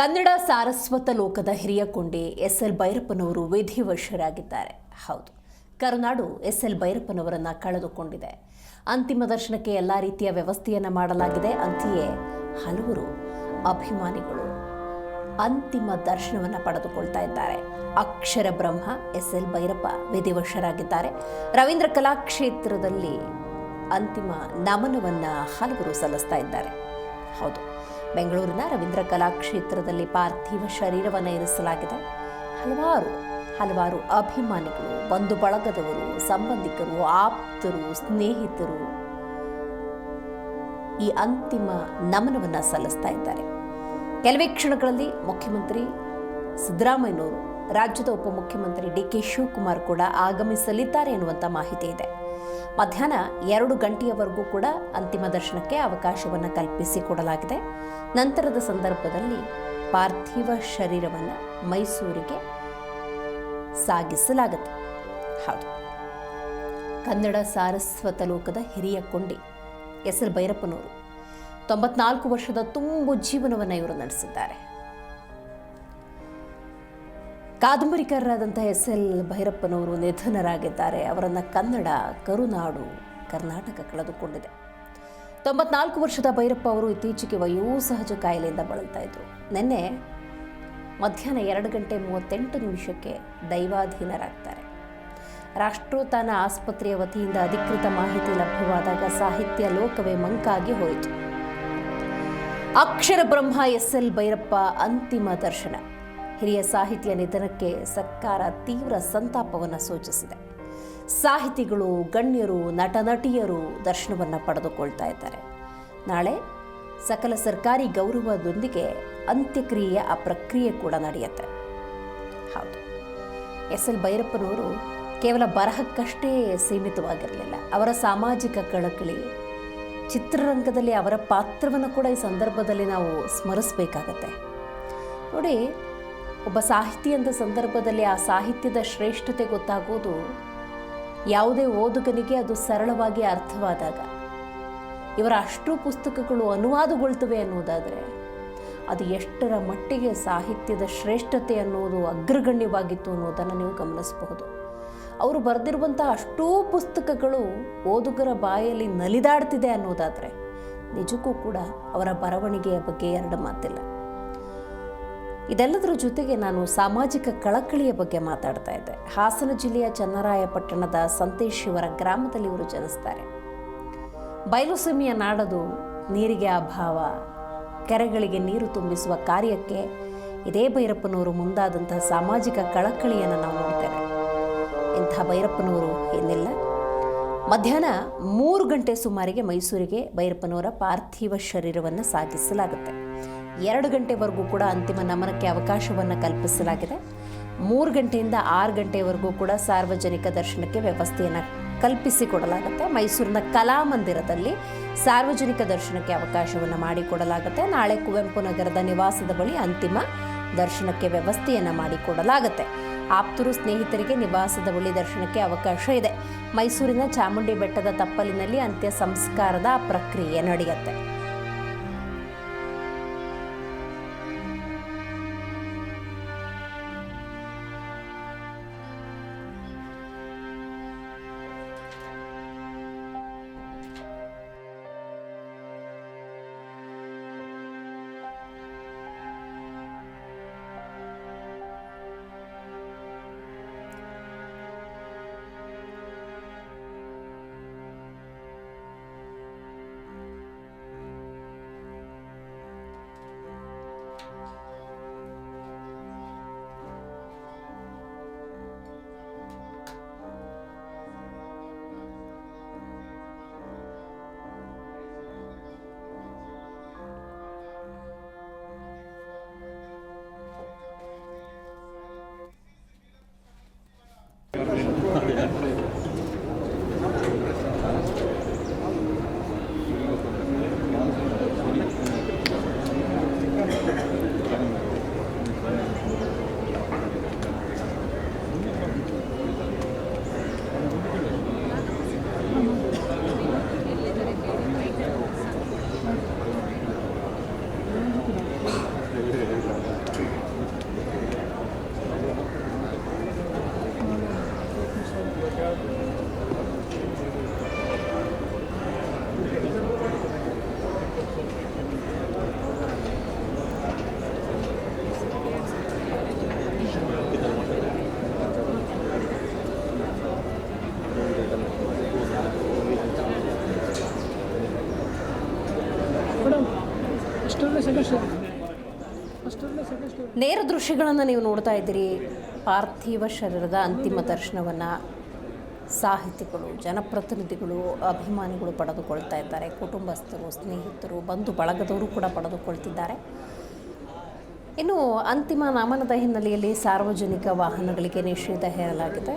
ಕನ್ನಡ ಸಾರಸ್ವತ ಲೋಕದ ಹಿರಿಯ ಕೊಂಡೆ S L ಭೈರಪ್ಪನವರು ವಿಧಿವಶರಾಗಿದ್ದಾರೆ. ಹೌದು, ಕರುನಾಡು ಎಸ್ ಎಲ್ ಭೈರಪ್ಪನವರನ್ನು ಕಳೆದುಕೊಂಡಿದೆ. ಅಂತಿಮ ದರ್ಶನಕ್ಕೆ ಎಲ್ಲ ರೀತಿಯ ವ್ಯವಸ್ಥೆಯನ್ನು ಮಾಡಲಾಗಿದೆ. ಅಂತೆಯೇ ಹಲವರು ಅಭಿಮಾನಿಗಳು ಅಂತಿಮ ದರ್ಶನವನ್ನು ಪಡೆದುಕೊಳ್ತಾ ಇದ್ದಾರೆ. ಅಕ್ಷರ ಬ್ರಹ್ಮ ಎಸ್ ಎಲ್ ಭೈರಪ್ಪ ವಿಧಿವಶರಾಗಿದ್ದಾರೆ. ರವೀಂದ್ರ ಕಲಾಕ್ಷೇತ್ರದಲ್ಲಿ ಅಂತಿಮ ನಮನವನ್ನ ಹಲವರು ಸಲ್ಲಿಸ್ತಾ ಇದ್ದಾರೆ. ಹೌದು ಬೆಂಗಳೂರಿನ ರವೀಂದ್ರ ಕಲಾಕ್ಷೇತ್ರದಲ್ಲಿ ಪಾರ್ಥಿವ ಶರೀರವನ್ನು ಇರಿಸಲಾಗಿದೆ. ಹಲವಾರು ಹಲವಾರು ಅಭಿಮಾನಿಗಳು, ಬಂಧು ಬಳಗದವರು, ಸಂಬಂಧಿಕರು, ಆಪ್ತರು, ಸ್ನೇಹಿತರು ಈ ಅಂತಿಮ ನಮನವನ್ನು ಸಲ್ಲಿಸ್ತಾ ಇದ್ದಾರೆ. ಕೆಲವೇ ಕ್ಷಣಗಳಲ್ಲಿ ಮುಖ್ಯಮಂತ್ರಿ ಸಿದ್ದರಾಮಯ್ಯನವರು, ರಾಜ್ಯದ ಉಪಮುಖ್ಯಮಂತ್ರಿ ಡಿ ಕೆ ಶಿವಕುಮಾರ್ ಕೂಡ ಆಗಮಿಸಲಿದ್ದಾರೆ ಎನ್ನುವಂಥ ಮಾಹಿತಿ ಇದೆ. ಮಧ್ಯಾಹ್ನ ಎರಡು ಗಂಟೆಯವರೆಗೂ ಕೂಡ ಅಂತಿಮ ದರ್ಶನಕ್ಕೆ ಅವಕಾಶವನ್ನು ಕಲ್ಪಿಸಿಕೊಡಲಾಗಿದೆ ನಂತರದ ಸಂದರ್ಭದಲ್ಲಿ ಪಾರ್ಥಿವ ಶರೀರವನ್ನು ಮೈಸೂರಿಗೆ ಸಾಗಿಸಲಾಗುತ್ತೆ. ಹೌದು. ಕನ್ನಡ ಸಾರಸ್ವತ ಲೋಕದ ಹಿರಿಯ ಕೊಂಡಿ ಎಸ್ ಎಲ್ ಭೈರಪ್ಪನವರು ತೊಂಬತ್ನಾಲ್ಕು ವರ್ಷದ ತುಂಬು ಜೀವನವನ್ನು ಇವರು ನಡೆಸಿದ್ದಾರೆ. ಕಾದಂಬರಿಕಾರರಾದಂಥ ಎಸ್ ಎಲ್ ಭೈರಪ್ಪನವರು ನಿಧನರಾಗಿದ್ದಾರೆ. ಅವರನ್ನು ಕನ್ನಡ, ಕರುನಾಡು, ಕರ್ನಾಟಕ ಕಳೆದುಕೊಂಡಿದೆ. ತೊಂಬತ್ನಾಲ್ಕು ವರ್ಷದ ಭೈರಪ್ಪ ಅವರು ಇತ್ತೀಚೆಗೆ ವಯೋಸಹಜ ಕಾಯಿಲೆಯಿಂದ ಬಳಲ್ತಾ ಇದ್ರು. ನಿನ್ನೆ ಮಧ್ಯಾಹ್ನ ಎರಡು ಗಂಟೆ ಮೂವತ್ತೆಂಟು ನಿಮಿಷಕ್ಕೆ ದೈವಾಧೀನರಾಗ್ತಾರೆ. ರಾಷ್ಟ್ರೋತ್ಥಾನ ಆಸ್ಪತ್ರೆಯ ವತಿಯಿಂದ ಅಧಿಕೃತ ಮಾಹಿತಿ ಲಭ್ಯವಾದಾಗ ಸಾಹಿತ್ಯ ಲೋಕವೇ ಮಂಕಾಗಿ ಹೋಯಿತು. ಅಕ್ಷರ ಬ್ರಹ್ಮ ಎಸ್ ಎಲ್ ಭೈರಪ್ಪ ಅಂತಿಮ ದರ್ಶನ. ಹಿರಿಯ ಸಾಹಿತಿಯ ನಿಧನಕ್ಕೆ ಸರ್ಕಾರ ತೀವ್ರ ಸಂತಾಪವನ್ನು ಸೂಚಿಸಿದೆ. ಸಾಹಿತಿಗಳು, ಗಣ್ಯರು ನಟ ನಟಿಯರು ದರ್ಶನವನ್ನು ಪಡೆದುಕೊಳ್ತಾ ಇದ್ದಾರೆ. ನಾಳೆ ಸಕಲ ಸರ್ಕಾರಿ ಗೌರವದೊಂದಿಗೆ ಅಂತ್ಯಕ್ರಿಯೆಯ ಆ ಪ್ರಕ್ರಿಯೆ ಕೂಡ ನಡೆಯುತ್ತೆ. ಹೌದು. ಎಸ್ ಎಲ್ ಭೈರಪ್ಪನವರು ಕೇವಲ ಬರಹಕ್ಕಷ್ಟೇ ಸೀಮಿತವಾಗಿರಲಿಲ್ಲ. ಅವರ ಸಾಮಾಜಿಕ ಕಳಕಳಿ, ಚಿತ್ರರಂಗದಲ್ಲಿ ಅವರ ಪಾತ್ರವನ್ನು ಕೂಡ ಈ ಸಂದರ್ಭದಲ್ಲಿ ನಾವು ಸ್ಮರಿಸಬೇಕಾಗತ್ತೆ. ನೋಡಿ ಒಬ್ಬ ಸಾಹಿತಿ ಅಂದ ಸಂದರ್ಭದಲ್ಲಿ ಆ ಸಾಹಿತ್ಯದ ಶ್ರೇಷ್ಠತೆ ಗೊತ್ತಾಗೋದು ಯಾವುದೇ ಓದುಗನಿಗೆ ಅದು ಸರಳವಾಗಿ ಅರ್ಥವಾದಾಗ, ಇವರ ಅಷ್ಟು ಪುಸ್ತಕಗಳು ಅನುವಾದಗೊಳ್ತವೆ ಅನ್ನುವುದಾದರೆ ಅದು ಎಷ್ಟರ ಮಟ್ಟಿಗೆ ಸಾಹಿತ್ಯದ ಶ್ರೇಷ್ಠತೆ ಅನ್ನೋದು ಅಗ್ರಗಣ್ಯವಾಗಿತ್ತು ಅನ್ನೋದನ್ನು ನೀವು ಗಮನಿಸಬಹುದು. ಅವರು ಬರೆದಿರುವಂಥ ಅಷ್ಟೂ ಪುಸ್ತಕಗಳು ಓದುಗರ ಬಾಯಲ್ಲಿ ನಲಿದಾಡ್ತಿದೆ ಅನ್ನೋದಾದರೆ, ನಿಜಕ್ಕೂ ಕೂಡ ಅವರ ಬರವಣಿಗೆಯ ಬಗ್ಗೆ ಎರಡು ಮಾತಿಲ್ಲ. ಇದೆಲ್ಲದರ ಜೊತೆಗೆ ನಾನು ಸಾಮಾಜಿಕ ಕಳಕಳಿಯ ಬಗ್ಗೆ ಮಾತಾಡ್ತಾ ಇದ್ದೆ. ಹಾಸನ ಜಿಲ್ಲೆಯ ಚನ್ನರಾಯಪಟ್ಟಣದ ಸಂತೇಶಿವರ ಗ್ರಾಮದಲ್ಲಿ ಇವರು ಜನಿಸ್ತಾರೆ. ಬಯಲುಸೀಮೆಯ ನಾಡದು ನೀರಿಗೆ ಅಭಾವ, ಕೆರೆಗಳಿಗೆ ನೀರು ತುಂಬಿಸುವ ಕಾರ್ಯಕ್ಕೆ ಇದೇ ಭೈರಪ್ಪನವರು ಮುಂದಾದಂತಹ ಸಾಮಾಜಿಕ ಕಳಕಳಿಯನ್ನು ನಾವು ನೋಡ್ತೇವೆ. ಇಂಥ ಭೈರಪ್ಪನವರು ಏನಿಲ್ಲ. ಮಧ್ಯಾಹ್ನ ಮೂರು ಗಂಟೆ ಸುಮಾರಿಗೆ ಮೈಸೂರಿಗೆ ಭೈರಪ್ಪನವರ ಪಾರ್ಥಿವ ಶರೀರವನ್ನು ಸಾಗಿಸಲಾಗುತ್ತೆ. ಎರಡು ಗಂಟೆವರೆಗೂ ಕೂಡ ಅಂತಿಮ ನಮನಕ್ಕೆ ಅವಕಾಶವನ್ನು ಕಲ್ಪಿಸಲಾಗಿದೆ. ಮೂರು ಗಂಟೆಯಿಂದ ಆರು ಗಂಟೆವರೆಗೂ ಕೂಡ ಸಾರ್ವಜನಿಕ ದರ್ಶನಕ್ಕೆ ವ್ಯವಸ್ಥೆಯನ್ನು ಕಲ್ಪಿಸಿಕೊಡಲಾಗುತ್ತೆ ಮೈಸೂರಿನ ಕಲಾಮಂದಿರದಲ್ಲಿ ಸಾರ್ವಜನಿಕ ದರ್ಶನಕ್ಕೆ ಅವಕಾಶವನ್ನು ಮಾಡಿಕೊಡಲಾಗುತ್ತೆ ನಾಳೆ ಕುವೆಂಪು ನಗರದ ನಿವಾಸದ ಬಳಿ ಅಂತಿಮ ದರ್ಶನಕ್ಕೆ ವ್ಯವಸ್ಥೆಯನ್ನು ಮಾಡಿಕೊಡಲಾಗುತ್ತೆ ಆಪ್ತರು ಸ್ನೇಹಿತರಿಗೆ ನಿವಾಸದ ಬಳಿ ದರ್ಶನಕ್ಕೆ ಅವಕಾಶ ಇದೆ. ಮೈಸೂರಿನ ಚಾಮುಂಡಿ ಬೆಟ್ಟದ ತಪ್ಪಲಿನಲ್ಲಿ ಅಂತ್ಯ ಸಂಸ್ಕಾರದ ಪ್ರಕ್ರಿಯೆ ನಡೆಯುತ್ತೆ. ನೇರ ದೃಶ್ಯಗಳನ್ನು ನೀವು ನೋಡ್ತಾ ಇದ್ದೀರಿ. ಪಾರ್ಥಿವ ಶರೀರದ ಅಂತಿಮ ದರ್ಶನವನ್ನು ಸಾಹಿತಿಗಳು, ಜನಪ್ರತಿನಿಧಿಗಳು, ಅಭಿಮಾನಿಗಳು ಪಡೆದುಕೊಳ್ತಾ ಇದ್ದಾರೆ. ಕುಟುಂಬಸ್ಥರು, ಸ್ನೇಹಿತರು, ಬಂಧು ಬಳಗದವರು ಕೂಡ ಪಡೆದುಕೊಳ್ತಿದ್ದಾರೆ. ಇನ್ನು ಅಂತಿಮ ನಾಮನದ ಹಿನ್ನೆಲೆಯಲ್ಲಿ ಸಾರ್ವಜನಿಕ ವಾಹನಗಳಿಗೆ ನಿಷೇಧ ಹೇರಲಾಗಿದೆ.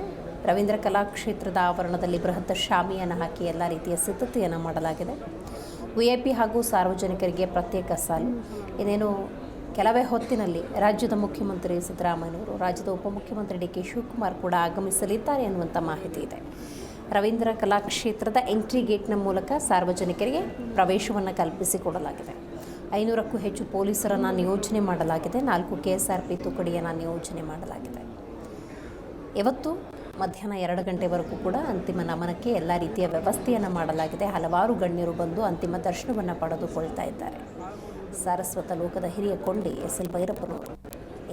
ರವೀಂದ್ರ ಕಲಾಕ್ಷೇತ್ರದ ಆವರಣದಲ್ಲಿ ಬೃಹತ್ ಶಾಮಿಯನ್ನು ಹಾಕಿ ಎಲ್ಲ ರೀತಿಯ ಸಿದ್ಧತೆಯನ್ನು ಮಾಡಲಾಗಿದೆ. ವಿಐಪಿ ಹಾಗೂ ಸಾರ್ವಜನಿಕರಿಗೆ ಪ್ರತ್ಯೇಕ ಸಾಲು. ಇನ್ನೇನು ಕೆಲವೇ ಹೊತ್ತಿನಲ್ಲಿ ರಾಜ್ಯದ ಮುಖ್ಯಮಂತ್ರಿ ಸಿದ್ದರಾಮಯ್ಯನವರು, ರಾಜ್ಯದ ಉಪಮುಖ್ಯಮಂತ್ರಿ ಡಿ ಕೆ ಶಿವಕುಮಾರ್ ಕೂಡ ಆಗಮಿಸಲಿದ್ದಾರೆ ಎನ್ನುವಂಥ ಮಾಹಿತಿ ಇದೆ. ರವೀಂದ್ರ ಕಲಾಕ್ಷೇತ್ರದ ಎಂಟ್ರಿ ಗೇಟ್ನ ಮೂಲಕ ಸಾರ್ವಜನಿಕರಿಗೆ ಪ್ರವೇಶವನ್ನು ಕಲ್ಪಿಸಿಕೊಡಲಾಗಿದೆ. ಐನೂರಕ್ಕೂ ಹೆಚ್ಚು ಪೊಲೀಸರನ್ನು ನಿಯೋಜನೆ ಮಾಡಲಾಗಿದೆ. ನಾಲ್ಕು ಕೆ ಎಸ್ ಆರ್ ಪಿ ತುಕಡಿಯನ್ನು ನಿಯೋಜನೆ ಮಾಡಲಾಗಿದೆ. ಇವತ್ತು ಮಧ್ಯಾಹ್ನ ಎರಡು ಗಂಟೆವರೆಗೂ ಕೂಡ ಅಂತಿಮ ನಮನಕ್ಕೆ ಎಲ್ಲ ರೀತಿಯ ವ್ಯವಸ್ಥೆಯನ್ನು ಮಾಡಲಾಗಿದೆ. ಹಲವಾರು ಗಣ್ಯರು ಬಂದು ಅಂತಿಮ ದರ್ಶನವನ್ನು ಪಡೆದುಕೊಳ್ತಾ ಇದ್ದಾರೆ. ಸಾರಸ್ವತ ಲೋಕದ ಹಿರಿಯ ಕೊಂಡಿ ಎಸ್ ಎಲ್ ಭೈರಪ್ಪನವರು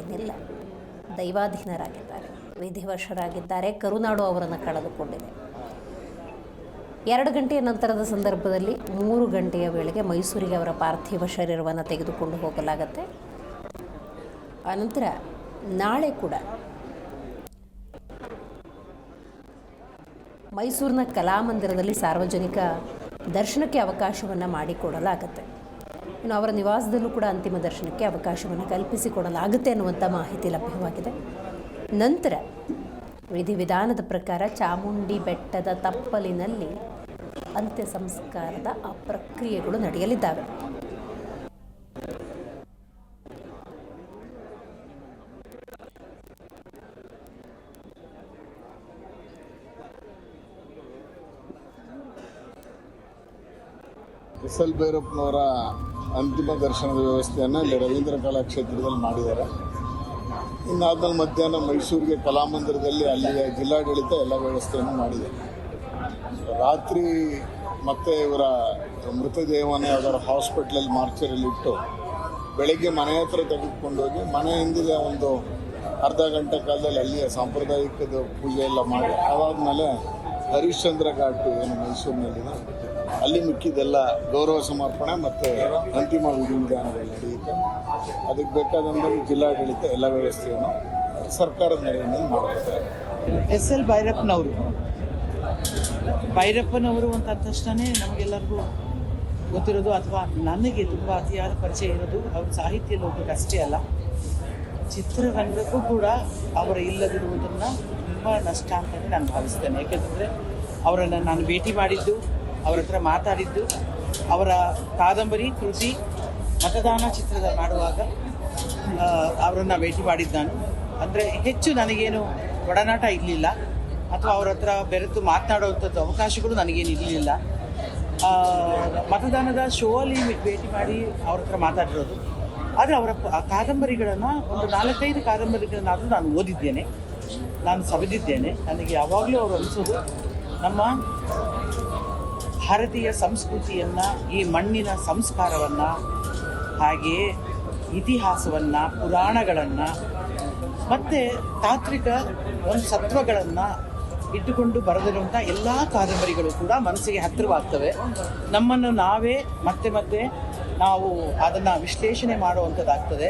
ಏನಿಲ್ಲ ದೈವಾಧೀನರಾಗಿದ್ದಾರೆ. ವಿಧಿವಶರಾಗಿದ್ದಾರೆ. ಕರುನಾಡು ಅವರನ್ನು ಕಳೆದುಕೊಂಡಿದೆ. ಎರಡು ಗಂಟೆಯ ನಂತರದ ಸಂದರ್ಭದಲ್ಲಿ ಮೂರು ಗಂಟೆಯ ವೇಳೆಗೆ ಮೈಸೂರಿಗೆ ಅವರ ಪಾರ್ಥಿವ ಶರೀರವನ್ನು ತೆಗೆದುಕೊಂಡು ಹೋಗಲಾಗತ್ತೆ. ಆನಂತರ ನಾಳೆ ಕೂಡ ಮೈಸೂರಿನ ಕಲಾಮಂದಿರದಲ್ಲಿ ಸಾರ್ವಜನಿಕ ದರ್ಶನಕ್ಕೆ ಅವಕಾಶವನ್ನು ಮಾಡಿಕೊಡಲಾಗುತ್ತೆ. ಇನ್ನು ಅವರ ನಿವಾಸದಲ್ಲೂ ಕೂಡ ಅಂತಿಮ ದರ್ಶನಕ್ಕೆ ಅವಕಾಶವನ್ನು ಕಲ್ಪಿಸಿಕೊಡಲಾಗುತ್ತೆ ಅನ್ನುವಂಥ ಮಾಹಿತಿ ಲಭ್ಯವಾಗಿದೆ. ನಂತರ ವಿಧಿವಿಧಾನದ ಪ್ರಕಾರ ಚಾಮುಂಡಿ ಬೆಟ್ಟದ ತಪ್ಪಲಿನಲ್ಲಿ ಅಂತ್ಯ ಸಂಸ್ಕಾರದ ಆ ಪ್ರಕ್ರಿಯೆಗಳು ನಡೆಯಲಿದ್ದಾವೆ. ಎಸ್ ಎಲ್ ಭೈರಪ್ಪನವರ ಅಂತಿಮ ದರ್ಶನದ ವ್ಯವಸ್ಥೆಯನ್ನು ಇಲ್ಲಿ ರವೀಂದ್ರ ಕಲಾಕ್ಷೇತ್ರದಲ್ಲಿ ಮಾಡಿದ್ದಾರೆ. ಇನ್ನಾದ್ಮೇಲೆ ಮಧ್ಯಾಹ್ನ ಮೈಸೂರಿಗೆ ಕಲಾಮಂದಿರದಲ್ಲಿ ಅಲ್ಲಿಯ ಜಿಲ್ಲಾಡಳಿತ ಎಲ್ಲ ವ್ಯವಸ್ಥೆಯನ್ನು ಮಾಡಿದೆ. ರಾತ್ರಿ ಮತ್ತೆ ಇವರ ಮೃತದೇಹವನ್ನು ಯಾವ್ದಾರ ಹಾಸ್ಪಿಟ್ಲಲ್ಲಿ ಮಾರ್ಚರಲ್ಲಿ ಇಟ್ಟು ಬೆಳಗ್ಗೆ ಮನೆ ಹತ್ರ ತೆಗೆದುಕೊಂಡೋಗಿ ಮನೆ ಹಿಂದಿನ ಒಂದು ಅರ್ಧ ಗಂಟೆ ಕಾಲದಲ್ಲಿ ಅಲ್ಲಿಯ ಸಾಂಪ್ರದಾಯಿಕದ ಪೂಜೆ ಎಲ್ಲ ಮಾಡಿ. ಅದಾದಮೇಲೆ ಹರಿಶ್ಚಂದ್ರ ಘಾಟ್ ಏನು ಮೈಸೂರಿನಲ್ಲಿದೆ. ಅಲ್ಲಿ ಮಿಕ್ಕಿದೆಲ್ಲ ಗೌರವ ಸಮರ್ಪಣೆ ಮತ್ತು ಅಂತಿಮ ವಿಧಿವಿಧಾನಗಳು ನಡೆಯುತ್ತೆ. ಅದಕ್ಕೆ ಬೇಕಾದಂಥ ಜಿಲ್ಲಾಡಳಿತ ಎಲ್ಲ ವ್ಯವಸ್ಥೆಯನ್ನು ಸರ್ಕಾರದ ನೆರವಿನಲ್ಲಿ ಮಾಡ್ತಾರೆ ಎಸ್ ಎಲ್ ಭೈರಪ್ಪನವರು. ಭೈರಪ್ಪನವರು ಅಂತ ಅಂದ ತಕ್ಷಣ ನಮಗೆಲ್ಲರಿಗೂ ಗೊತ್ತಿರೋದು ಅಥವಾ ನನಗೆ ತುಂಬ ಅತಿಯಾದ ಪರಿಚಯ ಇರೋದು ಅವ್ರ ಸಾಹಿತ್ಯ ಲೋಕಕ್ಕೆ ಅಷ್ಟೇ ಅಲ್ಲ. ಚಿತ್ರರಂಗಕ್ಕೂ ಕೂಡ ಅವರ ಇಲ್ಲದಿರುವುದನ್ನು ತುಂಬ ನಷ್ಟ ಅಂತಲೇ ನಾನು ಭಾವಿಸ್ತೇನೆ. ಯಾಕೆಂದರೆ ಅವರನ್ನು ನಾನು ಭೇಟಿ ಮಾಡಿದ್ದು ಅವರ ಹತ್ರ ಮಾತಾಡಿದ್ದು, ಅವರ ಕಾದಂಬರಿ, ಕೃತಿ, ಮತದಾನ ಚಿತ್ರದ ಮಾಡುವಾಗ ಅವರನ್ನು ಭೇಟಿ ಮಾಡಿದ್ದು ನಾನು ಅಂದರೆ ಹೆಚ್ಚು ನನಗೇನು ಒಡನಾಟ ಇರಲಿಲ್ಲ. ಅಥವಾ ಅವ್ರ ಹತ್ರ ಬೆರೆತು ಮಾತನಾಡುವಂಥದ್ದು ಅವಕಾಶಗಳು ನನಗೇನು ಇರಲಿಲ್ಲ. ಮತದಾನದ ಶೋ ಅಲ್ಲಿ ಭೇಟಿ ಮಾಡಿ ಅವ್ರ ಹತ್ರ ಮಾತಾಡಿರೋದು. ಆದರೆ ಅವರ ಕಾದಂಬರಿಗಳನ್ನು, ಒಂದು ನಾಲ್ಕೈದು ಕಾದಂಬರಿಗಳನ್ನಾದರೂ ನಾನು ಓದಿದ್ದೇನೆ. ನಾನು ಸವಿದಿದ್ದೇನೆ. ನನಗೆ ಯಾವಾಗಲೂ ಅವರು ಅನಿಸೋದು ನಮ್ಮ ಭಾರತೀಯ ಸಂಸ್ಕೃತಿಯನ್ನು, ಈ ಮಣ್ಣಿನ ಸಂಸ್ಕಾರವನ್ನು ಹಾಗೆಯೇ ಇತಿಹಾಸವನ್ನು, ಪುರಾಣಗಳನ್ನು, ಮತ್ತು ತಾತ್ವಿಕ ಒಂದು ಸತ್ವಗಳನ್ನು ಇಟ್ಟುಕೊಂಡು ಬರೆದಿರುವಂಥ ಎಲ್ಲ ಕಾದಂಬರಿಗಳು ಕೂಡ ಮನಸ್ಸಿಗೆ ಹತ್ತಿರವಾಗ್ತವೆ. ನಮ್ಮನ್ನು ನಾವೇ ಮತ್ತೆ ಮತ್ತೆ ನಾವು ಅದನ್ನು ವಿಶ್ಲೇಷಣೆ ಮಾಡುವಂಥದ್ದಾಗ್ತದೆ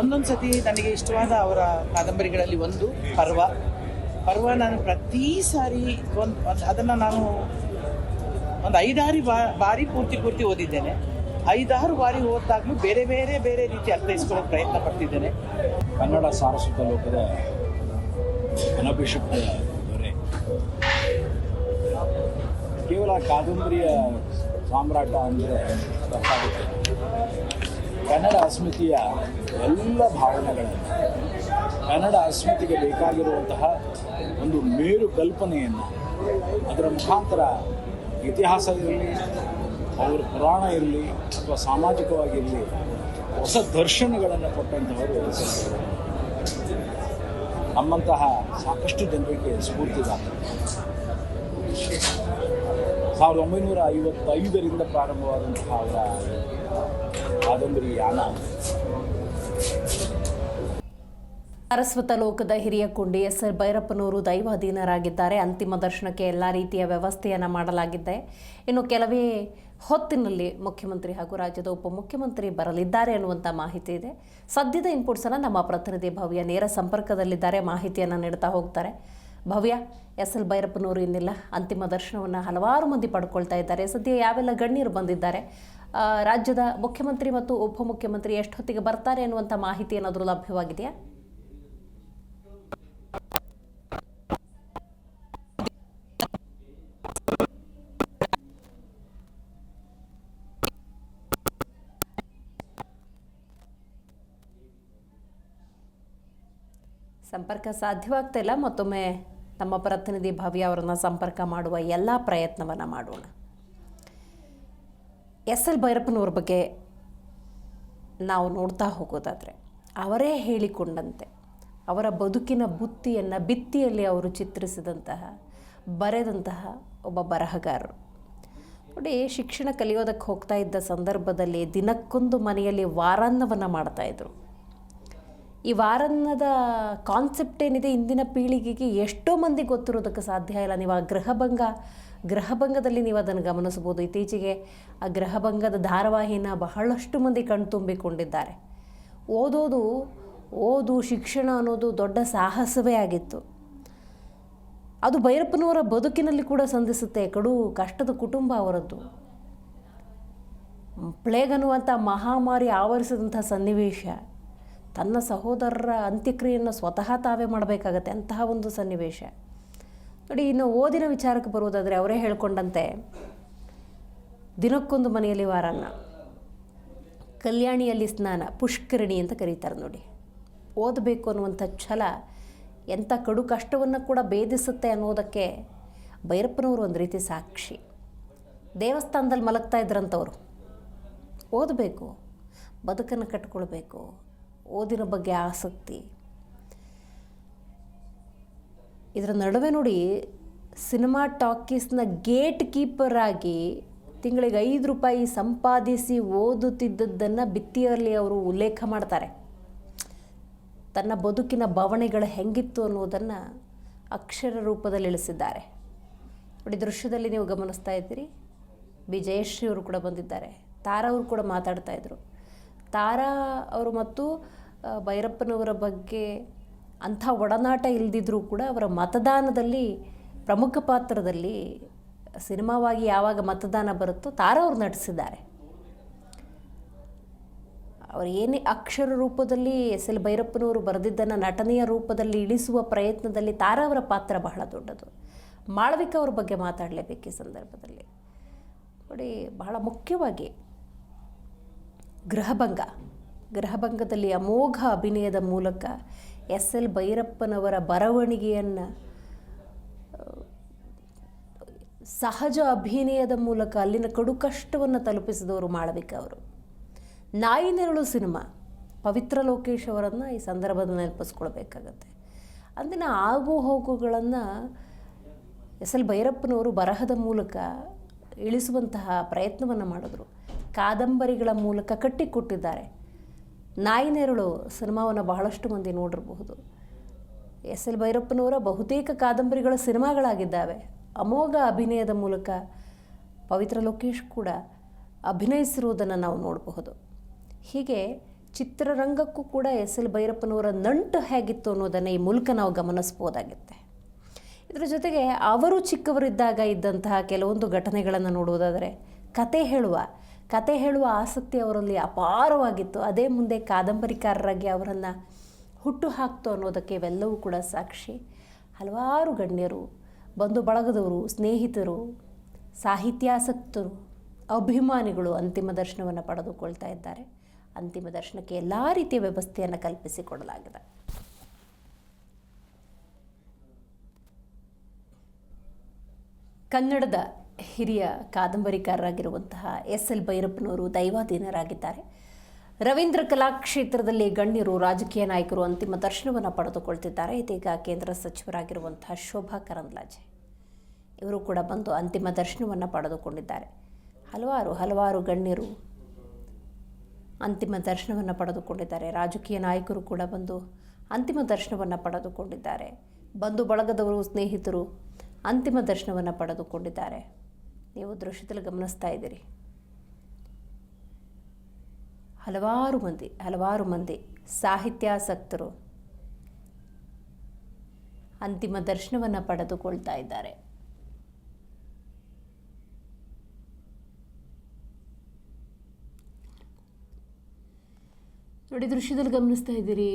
ಒಂದೊಂದು ಸತಿ ನನಗೆ ಇಷ್ಟವಾದ ಅವರ ಕಾದಂಬರಿಗಳಲ್ಲಿ ಒಂದು ಪರ್ವ. ಪರ್ವ ನಾನು ಪ್ರತಿ ಸಾರಿ ಒಂದು ಅದನ್ನು ನಾನು ಒಂದು ಐದಾರು ಬಾರಿ ಪೂರ್ತಿ ಪೂರ್ತಿ ಓದಿದ್ದೇನೆ. ಐದಾರು ಬಾರಿ ಓದಿದಾಗಲೂ ಬೇರೆ ಬೇರೆ ಬೇರೆ ರೀತಿ ಅರ್ಥೈಸ್ಕೊಳ್ಳೋ ಪ್ರಯತ್ನ ಪಡ್ತಿದ್ದೇನೆ. ಕನ್ನಡ ಸಾರಸ್ವತ ಲೋಕದ ಅನಭಿಷಿಕ್ತ ದೊರೆ. ಕೇವಲ ಕಾದಂಬರಿಯ ಸಾಮ್ರಾಟ ಅಂದರೆ ತಪ್ಪಾಗುತ್ತೆ ಕನ್ನಡ ಅಸ್ಮಿತೆಯ ಎಲ್ಲ ಭಾವನೆಗಳನ್ನು, ಕನ್ನಡ ಅಸ್ಮಿತೆಗೆ ಬೇಕಾಗಿರುವಂತಹ ಒಂದು ಮೇರು ಕಲ್ಪನೆಯನ್ನು ಅದರ ಮುಖಾಂತರ ಇತಿಹಾಸ ಇರಲಿ ಅವರ ಪುರಾಣ ಇರಲಿ ಅಥವಾ ಸಾಮಾಜಿಕವಾಗಿರಲಿ, ಹೊಸ ದರ್ಶನಗಳನ್ನು ಕೊಟ್ಟಂತಹವರು ನಮ್ಮಂತಹ ಸಾಕಷ್ಟು ಜನರಿಗೆ ಸ್ಫೂರ್ತಿದಾತ ಸಾವಿರದ ಒಂಬೈನೂರ ಐವತ್ತೈದರಿಂದ ಪ್ರಾರಂಭವಾದಂತಹ ಅವರ ಕಾದಂಬರಿ ಯಾನ. ಸಾರಸ್ವತ ಲೋಕದ ಹಿರಿಯ ಕುಂಡಿ ಎಸ್ ಎಲ್ ಭೈರಪ್ಪನವರು ದೈವಾಧೀನರಾಗಿದ್ದಾರೆ. ಅಂತಿಮ ದರ್ಶನಕ್ಕೆ ಎಲ್ಲ ರೀತಿಯ ವ್ಯವಸ್ಥೆಯನ್ನು ಮಾಡಲಾಗಿದೆ. ಇನ್ನು ಕೆಲವೇ ಹೊತ್ತಿನಲ್ಲಿ ಮುಖ್ಯಮಂತ್ರಿ ಹಾಗೂ ರಾಜ್ಯದ ಉಪಮುಖ್ಯಮಂತ್ರಿ ಬರಲಿದ್ದಾರೆ ಅನ್ನುವಂಥ ಮಾಹಿತಿ ಇದೆ. ಸದ್ಯದ ಇನ್ಪುಟ್ಸನ್ನು ನಮ್ಮ ಪ್ರತಿನಿಧಿ ಭವ್ಯ ನೇರ ಸಂಪರ್ಕದಲ್ಲಿದ್ದಾರೆ. ಮಾಹಿತಿಯನ್ನು ನೀಡ್ತಾ ಹೋಗ್ತಾರೆ. ಭವ್ಯ, ಎಸ್ ಎಲ್ ಭೈರಪ್ಪನವರು ಇನ್ನಿಲ್ಲ. ಅಂತಿಮ ದರ್ಶನವನ್ನು ಹಲವಾರು ಮಂದಿ ಪಡ್ಕೊಳ್ತಾ ಇದ್ದಾರೆ. ಸದ್ಯ ಯಾವೆಲ್ಲ ಗಣ್ಯರು ಬಂದಿದ್ದಾರೆ? ರಾಜ್ಯದ ಮುಖ್ಯಮಂತ್ರಿ ಮತ್ತು ಉಪಮುಖ್ಯಮಂತ್ರಿ ಎಷ್ಟೊತ್ತಿಗೆ ಬರ್ತಾರೆ ಅನ್ನುವಂಥ ಮಾಹಿತಿ ಏನಾದರೂ ಲಭ್ಯವಾಗಿದೆಯಾ? ಸಂಪರ್ಕ ಸಾಧ್ಯವಾಗ್ತಾ ಇಲ್ಲ. ಮತ್ತೊಮ್ಮೆ ನಮ್ಮ ಪ್ರತಿನಿಧಿ ಭವ್ಯ ಅವರನ್ನು ಸಂಪರ್ಕ ಮಾಡುವ ಎಲ್ಲ ಪ್ರಯತ್ನವನ್ನು ಮಾಡೋಣ. ಎಸ್ ಎಲ್ ಭೈರಪ್ಪನವ್ರ ಬಗ್ಗೆ ನಾವು ನೋಡ್ತಾ ಹೋಗೋದಾದರೆ, ಅವರೇ ಹೇಳಿಕೊಂಡಂತೆ, ಅವರ ಬದುಕಿನ ಬುತ್ತಿಯನ್ನು ಬಿತ್ತಿಯಲ್ಲಿ ಅವರು ಚಿತ್ರಿಸಿದಂತಹ, ಬರೆದಂತಹ ಒಬ್ಬ ಬರಹಗಾರರು. ನೋಡಿ, ಶಿಕ್ಷಣ ಕಲಿಯೋದಕ್ಕೆ ಹೋಗ್ತಾ ಇದ್ದ ಸಂದರ್ಭದಲ್ಲಿ ದಿನಕ್ಕೊಂದು ಮನೆಯಲ್ಲಿ ವಾರಾನ್ನವನ್ನು ಮಾಡ್ತಾಯಿದ್ರು ಈ ವಾರನ್ನದ ಕಾನ್ಸೆಪ್ಟ್ ಏನಿದೆ, ಇಂದಿನ ಪೀಳಿಗೆಗೆ ಎಷ್ಟೋ ಮಂದಿ ಗೊತ್ತಿರೋದಕ್ಕೆ ಸಾಧ್ಯ ಇಲ್ಲ. ನೀವು ಆ ಗೃಹಭಂಗ, ಗೃಹಭಂಗದಲ್ಲಿ ನೀವು ಅದನ್ನು ಗಮನಿಸ್ಬೋದು ಇತ್ತೀಚೆಗೆ ಆ ಗೃಹಭಂಗದ ಧಾರಾವಾಹಿನ ಬಹಳಷ್ಟು ಮಂದಿ ಕಣ್ತುಂಬಿಕೊಂಡಿದ್ದಾರೆ ಓದೋದು, ಓದು ಶಿಕ್ಷಣ ಅನ್ನೋದು ದೊಡ್ಡ ಸಾಹಸವೇ ಆಗಿತ್ತು. ಅದು ಭೈರಪ್ಪನವರ ಬದುಕಿನಲ್ಲಿ ಕೂಡ ಸಂಧಿಸುತ್ತೆ, ಕಡು ಕಷ್ಟದ ಕುಟುಂಬ ಅವರದ್ದು. ಪ್ಲೇಗ್ ಅನ್ನುವಂಥ ಮಹಾಮಾರಿ ಆವರಿಸಿದಂಥ ಸನ್ನಿವೇಶ. ತನ್ನ ಸಹೋದರರ ಅಂತ್ಯಕ್ರಿಯೆಯನ್ನು ಸ್ವತಃ ತಾವೇ ಮಾಡಬೇಕಾಗತ್ತೆ ಅಂತಹ ಒಂದು ಸನ್ನಿವೇಶ. ನೋಡಿ, ಇನ್ನು ಓದಿನ ವಿಚಾರಕ್ಕೆ ಬರುವುದಾದರೆ ಅವರೇ ಹೇಳ್ಕೊಂಡಂತೆ, ದಿನಕ್ಕೊಂದು ಮನೆಯಲ್ಲಿ ವಾರನ್ನ ಕಲ್ಯಾಣಿಯಲ್ಲಿ ಸ್ನಾನ, ಪುಷ್ಕರಣಿ ಅಂತ ಕರೀತಾರೆ ನೋಡಿ. ಓದಬೇಕು ಅನ್ನುವಂಥ ಛಲ ಎಂಥ ಕಡು ಕಷ್ಟವನ್ನು ಕೂಡ ಭೇದಿಸುತ್ತೆ ಅನ್ನೋದಕ್ಕೆ ಭೈರಪ್ಪನವರು ಒಂದು ರೀತಿ ಸಾಕ್ಷಿ. ದೇವಸ್ಥಾನದಲ್ಲಿ ಮಲಗ್ತಾ ಇದ್ರಂಥವ್ರು, ಓದಬೇಕು, ಬದುಕನ್ನು ಕಟ್ಕೊಳ್ಬೇಕು ಓದಿನ ಬಗ್ಗೆ ಆಸಕ್ತಿ. ಇದರ ನಡುವೆ ನೋಡಿ ಸಿನಿಮಾ ಟಾಕೀಸ್ನ ಗೇಟ್ ಕೀಪರ್ ಆಗಿ ತಿಂಗಳಿಗೆ ಐದು ರೂಪಾಯಿ ಸಂಪಾದಿಸಿ ಓದುತ್ತಿದ್ದದ್ದನ್ನು ಬಿತ್ತಿಯಲ್ಲಿ ಅವರು ಉಲ್ಲೇಖ ಮಾಡ್ತಾರೆ. ತನ್ನ ಬದುಕಿನ ಭಾವನೆಗಳು ಹೆಂಗಿತ್ತು ಅನ್ನೋದನ್ನು ಅಕ್ಷರ ರೂಪದಲ್ಲಿ ಇಳಿಸಿದ್ದಾರೆ. ನೋಡಿ ದೃಶ್ಯದಲ್ಲಿ ನೀವು ಗಮನಿಸ್ತಾ ಇದ್ದೀರಿ. ಬಿ ಜಯಶ್ರೀ ಅವರು ಕೂಡ ಬಂದಿದ್ದಾರೆ. ತಾರಾ ಅವರು ಕೂಡ ಮಾತಾಡ್ತಾ ಇದ್ರು. ತಾರಾ ಅವರು ಮತ್ತು ಭೈರಪ್ಪನವರ ಬಗ್ಗೆ ಅಂಥ ಒಡನಾಟ ಇಲ್ಲದಿದ್ದರೂ ಕೂಡ ಅವರ ಮತದಾನದಲ್ಲಿ, ಪ್ರಮುಖ ಪಾತ್ರದಲ್ಲಿ ಸಿನಿಮಾವಾಗಿ ಯಾವಾಗ ಮತದಾನ ಬರುತ್ತೋ ತಾರಾ ಅವರು ನಟಿಸಿದ್ದಾರೆ. ಅವರು ಏನೇ ಅಕ್ಷರ ರೂಪದಲ್ಲಿ ಎಸ್ ಎಲ್ ಭೈರಪ್ಪನವರು ಬರೆದಿದ್ದನ್ನು ನಟನೆಯ ರೂಪದಲ್ಲಿ ಇಳಿಸುವ ಪ್ರಯತ್ನದಲ್ಲಿ ತಾರಾವರ ಪಾತ್ರ ಬಹಳ ದೊಡ್ಡದು. ಮಾಳವಿಕ ಅವ್ರ ಬಗ್ಗೆ ಮಾತಾಡಲೇಬೇಕು ಈ ಸಂದರ್ಭದಲ್ಲಿ. ನೋಡಿ, ಬಹಳ ಮುಖ್ಯವಾಗಿ ಗೃಹಭಂಗ. ಗೃಹಭಂಗದಲ್ಲಿ ಅಮೋಘ ಅಭಿನಯದ ಮೂಲಕ ಎಸ್ ಎಲ್ ಭೈರಪ್ಪನವರ ಬರವಣಿಗೆಯನ್ನು ಸಹಜ ಅಭಿನಯದ ಮೂಲಕ ಅಲ್ಲಿನ ಕಡು ಕಷ್ಟವನ್ನು ತಲುಪಿಸಿದವರು ಮಾಳವಿಕ ಅವರು. ನಾಯಿ ನೆರಳು ಸಿನಿಮಾ, ಪವಿತ್ರ ಲೋಕೇಶ್ ಅವರನ್ನು ಈ ಸಂದರ್ಭದಲ್ಲಿ ನೆನಪಿಸ್ಕೊಳ್ಬೇಕಾಗತ್ತೆ. ಅಂದಿನ ಆಗು ಹೋಗುಗಳನ್ನು ಎಸ್ ಎಲ್ ಭೈರಪ್ಪನವರು ಬರಹದ ಮೂಲಕ ಇಳಿಸುವಂತಹ ಪ್ರಯತ್ನವನ್ನು ಮಾಡಿದ್ರು. ಕಾದಂಬರಿಗಳ ಮೂಲಕ ಕಟ್ಟಿಕೊಟ್ಟಿದ್ದಾರೆ. ನಾಯಿ ನೆರಳು ಸಿನಿಮಾವನ್ನು ಬಹಳಷ್ಟು ಮಂದಿ ನೋಡಿರಬಹುದು. ಎಸ್ ಎಲ್ ಭೈರಪ್ಪನವರ ಬಹುತೇಕ ಕಾದಂಬರಿಗಳ ಸಿನಿಮಾಗಳಾಗಿದ್ದಾವೆ. ಅಮೋಘ ಅಭಿನಯದ ಮೂಲಕ ಪವಿತ್ರ ಲೋಕೇಶ್ ಕೂಡ ಅಭಿನಯಿಸಿರುವುದನ್ನು ನಾವು ನೋಡಬಹುದು. ಹೀಗೆ ಚಿತ್ರರಂಗಕ್ಕೂ ಕೂಡ ಎಸ್ ಎಲ್ ಭೈರಪ್ಪನವರ ನಂಟು ಹೇಗಿತ್ತು ಅನ್ನೋದನ್ನು ಈ ಮೂಲಕ ನಾವು ಗಮನಿಸ್ಬೋದಾಗಿತ್ತೆ ಇದರ ಜೊತೆಗೆ ಅವರು ಚಿಕ್ಕವರಿದ್ದಾಗ ಇದ್ದಂತಹ ಕೆಲವೊಂದು ಘಟನೆಗಳನ್ನು ನೋಡುವುದಾದರೆ ಕತೆ ಹೇಳುವ ಕತೆ ಹೇಳುವ ಆಸಕ್ತಿ ಅವರಲ್ಲಿ ಅಪಾರವಾಗಿತ್ತು. ಅದೇ ಮುಂದೆ ಕಾದಂಬರಿಕಾರರಾಗಿ ಅವರನ್ನು ಹುಟ್ಟು ಹಾಕ್ತು ಅನ್ನೋದಕ್ಕೆ ಇವೆಲ್ಲವೂ ಕೂಡ ಸಾಕ್ಷಿ. ಹಲವಾರು ಗಣ್ಯರು, ಬಂಧು ಬಳಗದವರು, ಸ್ನೇಹಿತರು, ಸಾಹಿತ್ಯಾಸಕ್ತರು, ಅಭಿಮಾನಿಗಳು ಅಂತಿಮ ದರ್ಶನವನ್ನು ಪಡೆದುಕೊಳ್ತಾ ಇದ್ದಾರೆ. ಅಂತಿಮ ದರ್ಶನಕ್ಕೆ ಎಲ್ಲ ರೀತಿಯ ವ್ಯವಸ್ಥೆಯನ್ನು ಕಲ್ಪಿಸಿಕೊಡಲಾಗಿದೆ. ಕನ್ನಡದ ಹಿರಿಯ ಕಾದಂಬರಿಕಾರರಾಗಿರುವಂತಹ ಎಸ್ ಎಲ್ ಭೈರಪ್ಪನವರು ದೈವಾಧೀನರಾಗಿದ್ದಾರೆ. ರವೀಂದ್ರ ಕಲಾಕ್ಷೇತ್ರದಲ್ಲಿ ಗಣ್ಯರು ರಾಜಕೀಯ ನಾಯಕರು ಅಂತಿಮ ದರ್ಶನವನ್ನು ಪಡೆದುಕೊಳ್ತಿದ್ದಾರೆ. ಇದೀಗ ಕೇಂದ್ರ ಸಚಿವರಾಗಿರುವಂತಹ ಶೋಭಾ ಕರಂದ್ಲಾಜೆ ಇವರು ಕೂಡ ಬಂದು ಅಂತಿಮ ದರ್ಶನವನ್ನು ಪಡೆದುಕೊಂಡಿದ್ದಾರೆ. ಹಲವಾರು ಹಲವಾರು ಗಣ್ಯರು ಅಂತಿಮ ದರ್ಶನವನ್ನು ಪಡೆದುಕೊಂಡಿದ್ದಾರೆ. ರಾಜಕೀಯ ನಾಯಕರು ಕೂಡ ಬಂದು ಅಂತಿಮ ದರ್ಶನವನ್ನು ಪಡೆದುಕೊಂಡಿದ್ದಾರೆ. ಬಂಧು ಬಳಗದವರು, ಸ್ನೇಹಿತರು ಅಂತಿಮ ದರ್ಶನವನ್ನು ಪಡೆದುಕೊಂಡಿದ್ದಾರೆ. ನೀವು ದೃಶ್ಯದಲ್ಲಿ ಗಮನಿಸ್ತಾ ಇದ್ದೀರಿ. ಹಲವಾರು ಮಂದಿ ಹಲವಾರು ಮಂದಿ ಸಾಹಿತ್ಯಾಸಕ್ತರು ಅಂತಿಮ ದರ್ಶನವನ್ನು ಪಡೆದುಕೊಳ್ತಾ ಇದ್ದಾರೆ. ನೋಡಿ, ದೃಶ್ಯದಲ್ಲಿ ಗಮನಿಸ್ತಾ ಇದ್ದೀರಿ,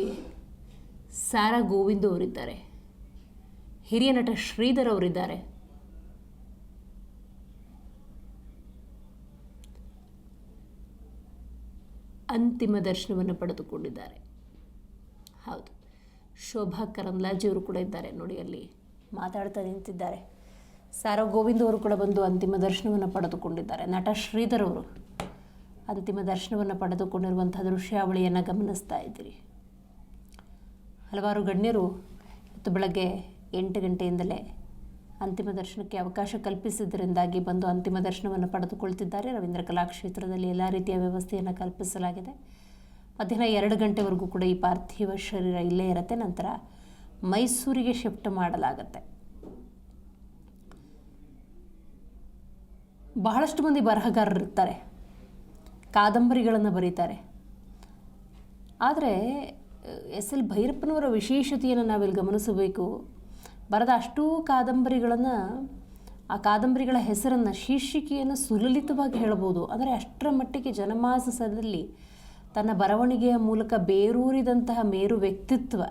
ಸಾರಾ ಗೋವಿಂದ ಅವರಿದ್ದಾರೆ. ಹಿರಿಯ ನಟ ಶ್ರೀಧರ್ ಅವರಿದ್ದಾರೆ. ಅಂತಿಮ ದರ್ಶನವನ್ನು ಪಡೆದುಕೊಂಡಿದ್ದಾರೆ. ಹೌದು. ಶೋಭಾ ಕರಂದ್ಲಾಜಿಯವರು ಕೂಡ ಇದ್ದಾರೆ ನೋಡಿ ಅಲ್ಲಿ ಮಾತಾಡ್ತಾ ನಿಂತಿದ್ದಾರೆ. ಸಾರಾ ಗೋವಿಂದ್ ಅವರು ಕೂಡ ಬಂದು ಅಂತಿಮ ದರ್ಶನವನ್ನು ಪಡೆದುಕೊಂಡಿದ್ದಾರೆ. ನಟ ಶ್ರೀಧರ್ ಅವರು ಅಂತಿಮ ದರ್ಶನವನ್ನು ಪಡೆದುಕೊಂಡಿರುವಂಥ ದೃಶ್ಯಾವಳಿಯನ್ನು ಗಮನಿಸ್ತಾ ಇದ್ದೀರಿ. ಹಲವಾರು ಗಣ್ಯರು ಇವತ್ತು ಬೆಳಗ್ಗೆ ಎಂಟು ಗಂಟೆಯಿಂದಲೇ ಅಂತಿಮ ದರ್ಶನಕ್ಕೆ ಅವಕಾಶ ಕಲ್ಪಿಸಿದ್ದರಿಂದಾಗಿ ಬಂದು ಅಂತಿಮ ದರ್ಶನವನ್ನು ಪಡೆದುಕೊಳ್ತಿದ್ದಾರೆ. ರವೀಂದ್ರ ಕಲಾಕ್ಷೇತ್ರದಲ್ಲಿ ಎಲ್ಲ ರೀತಿಯ ವ್ಯವಸ್ಥೆಯನ್ನು ಕಲ್ಪಿಸಲಾಗಿದೆ. ಮಧ್ಯಾಹ್ನ ಎರಡು ಗಂಟೆವರೆಗೂ ಕೂಡ ಈ ಪಾರ್ಥಿವ ಶರೀರ ಇಲ್ಲೇ ಇರುತ್ತೆ. ನಂತರ ಮೈಸೂರಿಗೆ ಶಿಫ್ಟ್ ಮಾಡಲಾಗುತ್ತೆ. ಬಹಳಷ್ಟು ಮಂದಿ ಬರಹಗಾರರಿರ್ತಾರೆ ಕಾದಂಬರಿಗಳನ್ನು ಬರೀತಾರೆ. ಆದರೆ, ಎಸ್ ಎಲ್ ಭೈರಪ್ಪನವರ ವಿಶೇಷತೆಯನ್ನು ನಾವಿಲ್ಲಿ ಗಮನಿಸಬೇಕು. ಬರೆದ ಅಷ್ಟೂ ಕಾದಂಬರಿಗಳನ್ನು, ಆ ಕಾದಂಬರಿಗಳ ಹೆಸರನ್ನು ಶೀರ್ಷಿಕೆಯನ್ನು ಸುಲಲಿತವಾಗಿ ಹೇಳ್ಬೋದು. ಆದರೆ ಅಷ್ಟರ ಮಟ್ಟಿಗೆ ಜನಮಾನಸದಲ್ಲಿ ತನ್ನ ಬರವಣಿಗೆಯ ಮೂಲಕ ಬೇರೂರಿದಂತಹ ಮೇರು ವ್ಯಕ್ತಿತ್ವ.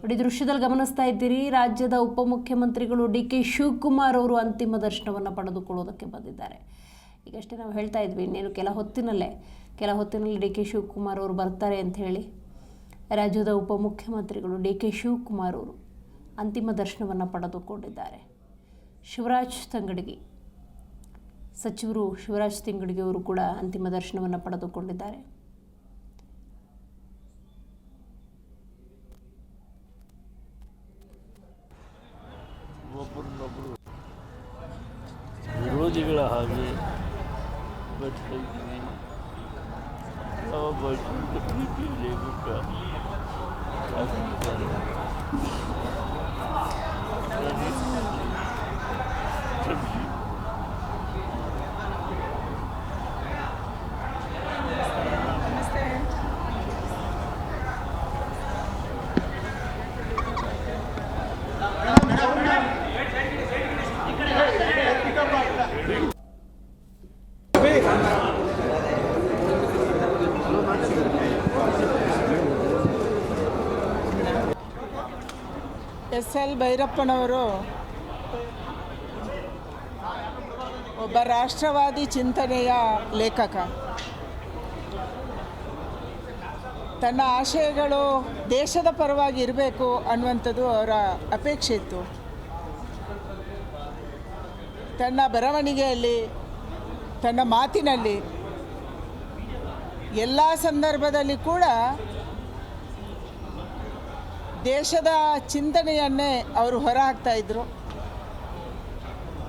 ನೋಡಿ, ದೃಶ್ಯದಲ್ಲಿ ಗಮನಿಸ್ತಾ ಇದ್ದೀರಿ, ರಾಜ್ಯದ ಉಪಮುಖ್ಯಮಂತ್ರಿಗಳು ಡಿ ಕೆ ಶಿವಕುಮಾರ್ ಅವರು ಅಂತಿಮ ದರ್ಶನವನ್ನು ಪಡೆದುಕೊಳ್ಳೋದಕ್ಕೆ ಬಂದಿದ್ದಾರೆ. ಈಗಷ್ಟೇ ನಾವು ಹೇಳ್ತಾ ಇದ್ವಿ, ಇನ್ನೇನು ಕೆಲ ಹೊತ್ತಿನಲ್ಲೇ, ಕೆಲ ಹೊತ್ತಿನಲ್ಲಿ ಡಿ ಕೆ ಶಿವಕುಮಾರ್ ಅವರು ಬರ್ತಾರೆ ಅಂತ ಹೇಳಿ. ರಾಜ್ಯದ ಉಪಮುಖ್ಯಮಂತ್ರಿಗಳು ಡಿ ಕೆ ಶಿವಕುಮಾರ್ ಅವರು. ಅಂತಿಮ ದರ್ಶನವನ್ನು ಪಡೆದುಕೊಂಡಿದ್ದಾರೆ. ಶಿವರಾಜ್ ತಂಗಡಗಿ, ಸಚಿವರು ಶಿವರಾಜ್ ತಿಂಗಡಿಗೆ ಅವರು ಕೂಡ ಅಂತಿಮ ದರ್ಶನವನ್ನು ಪಡೆದುಕೊಂಡಿದ್ದಾರೆ. ಒಬ್ಬರನ್ನೊಬ್ಬರು ವಿರೋಧಿಗಳ ಹಾಗೆ ಲೇಖಕ ಆಗಿದ್ದಾನೆ. ನನಗೆ ಕ್ಷಮಿಸಿ. ಎಲ್ ಭೈರಪ್ಪನವರು ಒಬ್ಬ ರಾಷ್ಟ್ರವಾದಿ ಚಿಂತನೆಯ ಲೇಖಕ. ತನ್ನ ಆಶಯಗಳು ದೇಶದ ಪರವಾಗಿ ಇರಬೇಕು ಅನ್ನುವಂಥದ್ದು ಅವರ ಅಪೇಕ್ಷೆ ಇತ್ತು. ತನ್ನ ಬರವಣಿಗೆಯಲ್ಲಿ, ತನ್ನ ಮಾತಿನಲ್ಲಿ ಎಲ್ಲ ಸಂದರ್ಭದಲ್ಲಿ ಕೂಡ ದೇಶದ ಚಿಂತನೆಯನ್ನೇ ಅವರು ಹೊರಹಾಕ್ತಾ ಇದ್ದರು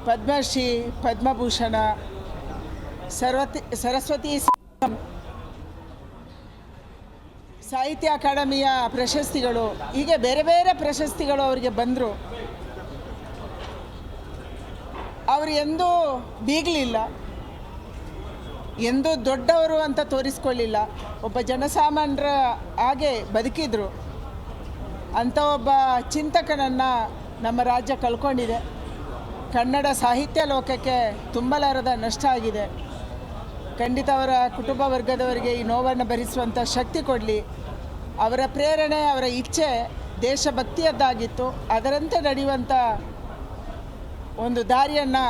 ಪದ್ಮಶ್ರೀ, ಪದ್ಮಭೂಷಣ, ಸರ್ವತಿ, ಸರಸ್ವತಿ ಸಾಹಿತ್ಯ ಅಕಾಡೆಮಿಯ ಪ್ರಶಸ್ತಿಗಳು, ಹೀಗೆ ಬೇರೆ ಬೇರೆ ಪ್ರಶಸ್ತಿಗಳು ಅವರಿಗೆ ಬಂದರು. ಅವರು ಎಂದೂ ಬೀಗಲಿಲ್ಲ. ಎಂದೂ ದೊಡ್ಡವರು ಅಂತ ತೋರಿಸ್ಕೊಳ್ಳಿಲ್ಲ. ಒಬ್ಬ ಜನಸಾಮಾನ್ಯರ ಹಾಗೆ ಬದುಕಿದ್ರು. ಅಂಥ ಒಬ್ಬ ಚಿಂತಕನನ್ನು ನಮ್ಮ ರಾಜ್ಯ ಕಳ್ಕೊಂಡಿದೆ. ಕನ್ನಡ ಸಾಹಿತ್ಯ ಲೋಕಕ್ಕೆ ತುಂಬಲಾರದ ನಷ್ಟ ಆಗಿದೆ. ಖಂಡಿತ ಅವರ ಕುಟುಂಬ ವರ್ಗದವರಿಗೆ ಈ ನೋವನ್ನು ಭರಿಸುವಂಥ ಶಕ್ತಿ ಕೊಡಲಿ. ಅವರ ಪ್ರೇರಣೆ, ಅವರ ಇಚ್ಛೆ ದೇಶಭಕ್ತಿಯದ್ದಾಗಿತ್ತು. ಅದರಂತೆ ನಡೆಯುವಂಥ ಒಂದು ದಾರಿಯನ್ನು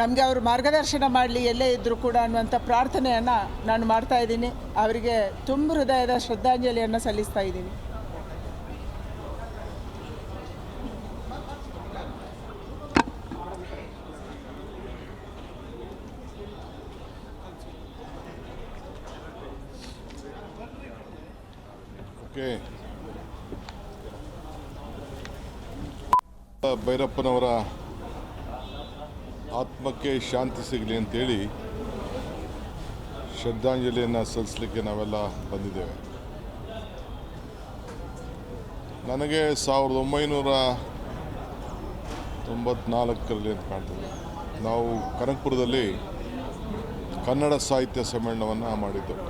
ನಮಗೆ ಅವರು ಮಾರ್ಗದರ್ಶನ ಮಾಡಲಿ, ಎಲ್ಲೇ ಇದ್ದರೂ ಕೂಡ ಅನ್ನುವಂಥ ಪ್ರಾರ್ಥನೆಯನ್ನು ನಾನು ಮಾಡ್ತಾ ಇದ್ದೀನಿ. ಅವರಿಗೆ ತುಂಬ ಹೃದಯದ ಶ್ರದ್ಧಾಂಜಲಿಯನ್ನು ಸಲ್ಲಿಸ್ತಾ ಇದ್ದೀನಿ. ಭೈರಪ್ಪನವರ ಆತ್ಮಕ್ಕೆ ಶಾಂತಿ ಸಿಗಲಿ ಅಂತೇಳಿ ಶ್ರದ್ಧಾಂಜಲಿಯನ್ನು ಸಲ್ಲಿಸಲಿಕ್ಕೆ ನಾವೆಲ್ಲ ಬಂದಿದ್ದೇವೆ. ನನಗೆ ಸಾವಿರದ ಒಂಬೈನೂರ ತೊಂಬತ್ನಾಲ್ಕರಲ್ಲಿ ಅಂತ ಕಾಣ್ತದೆ. ನಾವು ಕನಕಪುರದಲ್ಲಿ ಕನ್ನಡ ಸಾಹಿತ್ಯ ಸಮ್ಮೇಳನವನ್ನು ಮಾಡಿದ್ದೆವು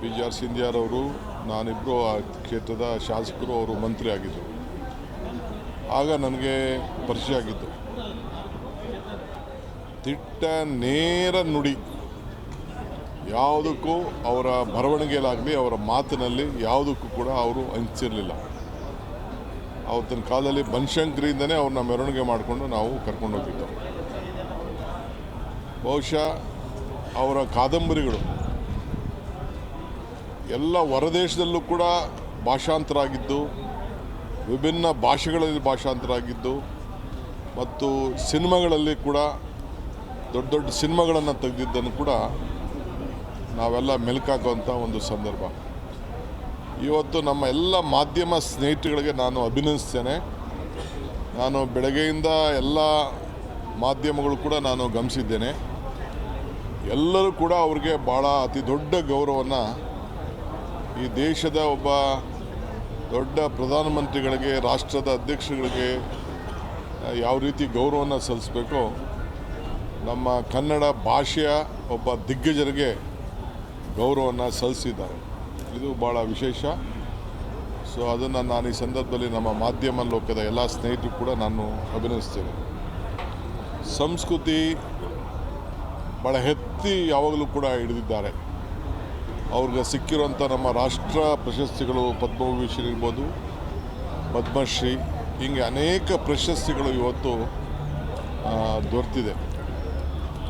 ಬಿ ಜಿ ಆರ್ ಸಿಂಧಿಯಾರವರು ನಾನಿಬ್ಬರು ಆ ಕ್ಷೇತ್ರದ ಶಾಸಕರು, ಅವರು ಮಂತ್ರಿ ಆಗಿದ್ದರು ಆಗ ನನಗೆ ಪರಿಚಯ ಆಗಿದ್ದು. ತಿಟ್ಟ ನೇರ ನುಡಿ. ಯಾವುದಕ್ಕೂ ಅವರ ಬರವಣಿಗೆಯಲ್ಲಾಗಲಿ ಅವರ ಮಾತಿನಲ್ಲಿ ಯಾವುದಕ್ಕೂ ಕೂಡ ಅವರು ಹಂಚಿರಲಿಲ್ಲ ಅವತ್ತಿನ ಕಾಲದಲ್ಲಿ ಬನಶಂಕರಿಯಿಂದನೇ ಅವ್ರನ್ನ ಮೆರವಣಿಗೆ ಮಾಡಿಕೊಂಡು ನಾವು ಕರ್ಕೊಂಡು ಹೋಗಿದ್ದೆವು ಬಹುಶಃ ಅವರ ಕಾದಂಬರಿಗಳು ಎಲ್ಲ ಹೊರದೇಶದಲ್ಲೂ ಕೂಡ ಭಾಷಾಂತರ ಆಗಿದ್ದು ವಿಭಿನ್ನ ಭಾಷೆಗಳಲ್ಲಿ ಭಾಷಾಂತರ ಆಗಿದ್ದು ಮತ್ತು ಸಿನಿಮಾಗಳಲ್ಲಿ ಕೂಡ ದೊಡ್ಡ ದೊಡ್ಡ ಸಿನಿಮಾಗಳನ್ನು ತೆಗೆದಿದ್ದನ್ನು ಕೂಡ ನಾವೆಲ್ಲ ಮೆಲುಕಾಕುವಂಥ ಒಂದು ಸಂದರ್ಭ. ಇವತ್ತು ನಮ್ಮ ಎಲ್ಲ ಮಾಧ್ಯಮ ಸ್ನೇಹಿತರುಗಳಿಗೆ ನಾನು ಅಭಿನಂದಿಸ್ತೇನೆ. ನಾನು ಬೆಳಗ್ಗೆಯಿಂದ ಎಲ್ಲ ಮಾಧ್ಯಮಗಳು ಕೂಡ ನಾನು ಗಮನಿಸಿದ್ದೇನೆ. ಎಲ್ಲರೂ ಕೂಡ ಅವ್ರಿಗೆ ಭಾಳ ಅತಿ ದೊಡ್ಡ ಗೌರವವನ್ನು ಈ ದೇಶದ ಒಬ್ಬ ದೊಡ್ಡ ಪ್ರಧಾನಮಂತ್ರಿಗಳಿಗೆ, ರಾಷ್ಟ್ರದ ಅಧ್ಯಕ್ಷಗಳಿಗೆ ಯಾವ ರೀತಿ ಗೌರವವನ್ನು ಸಲ್ಲಿಸಬೇಕು, ನಮ್ಮ ಕನ್ನಡ ಭಾಷೆಯ ಒಬ್ಬ ದಿಗ್ಗಜರಿಗೆ ಗೌರವವನ್ನು ಸಲ್ಲಿಸಿದ್ದಾರೆ. ಇದು ಭಾಳ ವಿಶೇಷ. ಸೊ ಅದನ್ನು ನಾನು ಈ ಸಂದರ್ಭದಲ್ಲಿ ನಮ್ಮ ಮಾಧ್ಯಮ ಲೋಕದ ಎಲ್ಲ ಸ್ನೇಹಿತರು ಕೂಡ ನಾನು ಅಭಿನಯಿಸ್ತೇನೆ ಸಂಸ್ಕೃತಿ ಭಾಳ ಎತ್ತಿ ಯಾವಾಗಲೂ ಕೂಡ ಹಿಡಿದಿದ್ದಾರೆ. ಅವ್ರಿಗೆ ಸಿಕ್ಕಿರುವಂಥ ನಮ್ಮ ರಾಷ್ಟ್ರ ಪ್ರಶಸ್ತಿಗಳು ಪದ್ಮವಿಭೂಷಣ್ ಇರ್ಬೋದು, ಪದ್ಮಶ್ರೀ, ಹೀಗೆ ಅನೇಕ ಪ್ರಶಸ್ತಿಗಳು ಇವತ್ತು ದೊರೆತಿದೆ.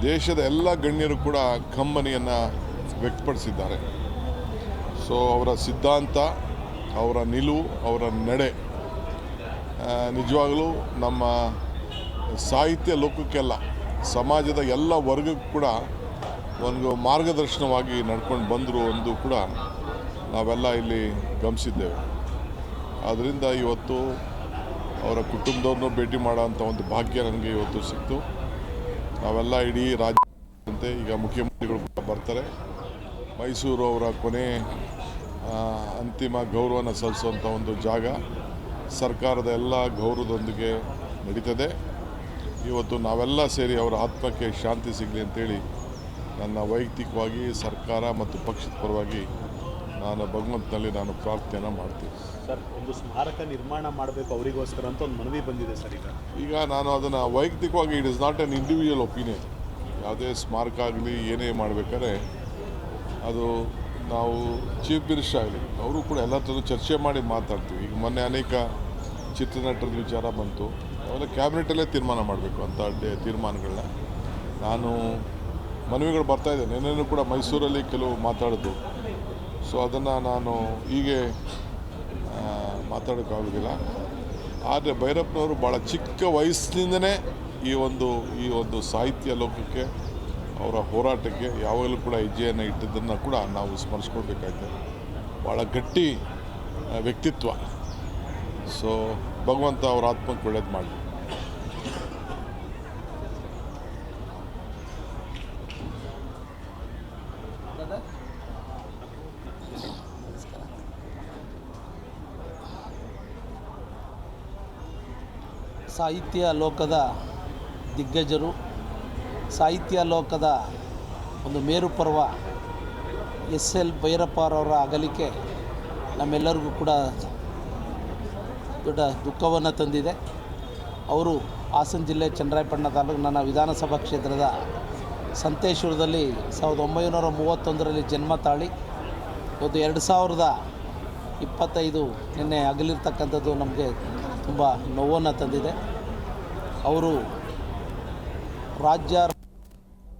ದೇಶದ ಎಲ್ಲ ಗಣ್ಯರು ಕೂಡ ಕಂಬನಿಯನ್ನು ವ್ಯಕ್ತಪಡಿಸಿದ್ದಾರೆ. ಸೊ, ಅವರ ಸಿದ್ಧಾಂತ, ಅವರ ನಿಲುವು, ಅವರ ನಡೆ ನಿಜವಾಗಲೂ ನಮ್ಮ ಸಾಹಿತ್ಯ ಲೋಕಕ್ಕೆಲ್ಲ ಸಮಾಜದ ಎಲ್ಲ ವರ್ಗಕ್ಕೂ ಕೂಡ ಒಂದು ಮಾರ್ಗದರ್ಶನವಾಗಿ ನಡ್ಕೊಂಡು ಬಂದರು ಎಂದು ಕೂಡ ನಾವೆಲ್ಲ ಇಲ್ಲಿ ಗಮನಿಸಿದ್ದೇವೆ. ಆದ್ದರಿಂದ ಇವತ್ತು ಅವರ ಕುಟುಂಬದವ್ರನ್ನೂ ಭೇಟಿ ಮಾಡೋಂಥ ಒಂದು ಭಾಗ್ಯ ನನಗೆ ಇವತ್ತು ಸಿಕ್ತು. ನಾವೆಲ್ಲ ಇಡೀ ರಾಜ್ಯದಂತೆ ಈಗ ಮುಖ್ಯಮಂತ್ರಿಗಳು ಕೂಡ ಬರ್ತಾರೆ. ಮೈಸೂರು ಅವರ ಕೊನೆ ಅಂತಿಮ ಗೌರವನ ಸಲ್ಲಿಸುವಂಥ ಒಂದು ಜಾಗ ಸರ್ಕಾರದ ಎಲ್ಲ ಗೌರವದೊಂದಿಗೆ ನಡೀತದೆ. ಇವತ್ತು ನಾವೆಲ್ಲ ಸೇರಿ ಅವರ ಆತ್ಮಕ್ಕೆ ಶಾಂತಿ ಸಿಗಲಿ ಅಂತೇಳಿ ನನ್ನ ವೈಯಕ್ತಿಕವಾಗಿ ಸರ್ಕಾರ ಮತ್ತು ಪಕ್ಷದ ಪರವಾಗಿ ನಾನು ಭಗವಂತನಲ್ಲಿ ನಾನು ಪ್ರಾರ್ಥನೆ ಮಾಡ್ತೀನಿ. ಸರ್ ಒಂದು ಸ್ಮಾರಕ ನಿರ್ಮಾಣ ಮಾಡಬೇಕು ಅವರಿಗೋಸ್ಕರ ಅಂತ ಒಂದು ಮನವಿ ಬಂದಿದೆ ಸರ್ ಈಗ. ಈಗ ನಾನು ಅದನ್ನು ವೈಯಕ್ತಿಕವಾಗಿ it is not an individual opinion ಯಾವುದೇ ಸ್ಮಾರಕ ಆಗಲಿ ಏನೇ ಮಾಡಬೇಕಾದ್ರೆ ಅದು ನಾವು ಚೀಫ್ ಮಿನಿಸ್ಟರ್ ಆಗಲಿ ಅವರು ಕೂಡ ಎಲ್ಲ ಥರದ್ದು ಚರ್ಚೆ ಮಾಡಿ ಮಾತಾಡ್ತೀವಿ. ಈಗ ಮೊನ್ನೆ ಅನೇಕ ಚಿತ್ರನಟರದ ವಿಚಾರ ಬಂತು. ಅವೆಲ್ಲ ಕ್ಯಾಬಿನೆಟಲ್ಲೇ ತೀರ್ಮಾನ ಮಾಡಬೇಕು ಅಂತ ತೀರ್ಮಾನಗಳನ್ನ. ನಾನು ಮನವಿಗಳು ಬರ್ತಾಯಿದೆ ನೆನ್ನೆನೂ ಕೂಡ ಮೈಸೂರಲ್ಲಿ ಕೆಲವು ಮಾತಾಡೋದು ಸೊ ಅದನ್ನು ನಾನು ಹೀಗೆ ಮಾತಾಡೋಕ್ಕಾಗೋದಿಲ್ಲ ಆದರೆ ಭೈರಪ್ಪನವರು ಭಾಳ ಚಿಕ್ಕ ವಯಸ್ಸಿನಿಂದನೇ ಈ ಒಂದು ಈ ಒಂದು ಸಾಹಿತ್ಯ ಲೋಕಕ್ಕೆ, ಅವರ ಹೋರಾಟಕ್ಕೆ ಯಾವಾಗಲೂ ಕೂಡ ಹೆಜ್ಜೆಯನ್ನು ಇಟ್ಟಿದ್ದನ್ನು ಕೂಡ ನಾವು ಸ್ಮರಿಸ್ಕೊಳ್ಬೇಕಾಯ್ತದೆ ಭಾಳ ಗಟ್ಟಿ ವ್ಯಕ್ತಿತ್ವ. ಸೊ ಭಗವಂತ ಅವರ ಆತ್ಮಕ್ಕೆ ಒಳ್ಳೇದು ಮಾಡಲಿ. ಸಾಹಿತ್ಯ ಲೋಕದ ದಿಗ್ಗಜರು, ಸಾಹಿತ್ಯ ಲೋಕದ ಒಂದು ಮೇರು ಪರ್ವ ಎಸ್ ಎಲ್ ಭೈರಪ್ಪರವರ ಅಗಲಿಕೆ ನಮ್ಮೆಲ್ಲರಿಗೂ ಕೂಡ ದೊಡ್ಡ ದುಃಖವನ್ನು ತಂದಿದೆ. ಅವರು ಹಾಸನ ಜಿಲ್ಲೆ ಚನ್ನರಾಯಪಟ್ಟಣ ತಾಲೂಕು ನನ್ನ ವಿಧಾನಸಭಾ ಕ್ಷೇತ್ರದ ಸಂತೇಶ್ವರದಲ್ಲಿ ಸಾವಿರದ ಒಂಬೈನೂರ ಮೂವತ್ತೊಂದರಲ್ಲಿ ಜನ್ಮ ತಾಳಿ. ಒಂದು ಎರಡು ಸಾವಿರದ ಇಪ್ಪತ್ತೈದು ನಿನ್ನೆ ಅಗಲಿರ್ತಕ್ಕಂಥದ್ದು ನಮಗೆ ತುಂಬ ನೋವನ್ನು ತಂದಿದೆ. ಅವರು ರಾಜ್ಯ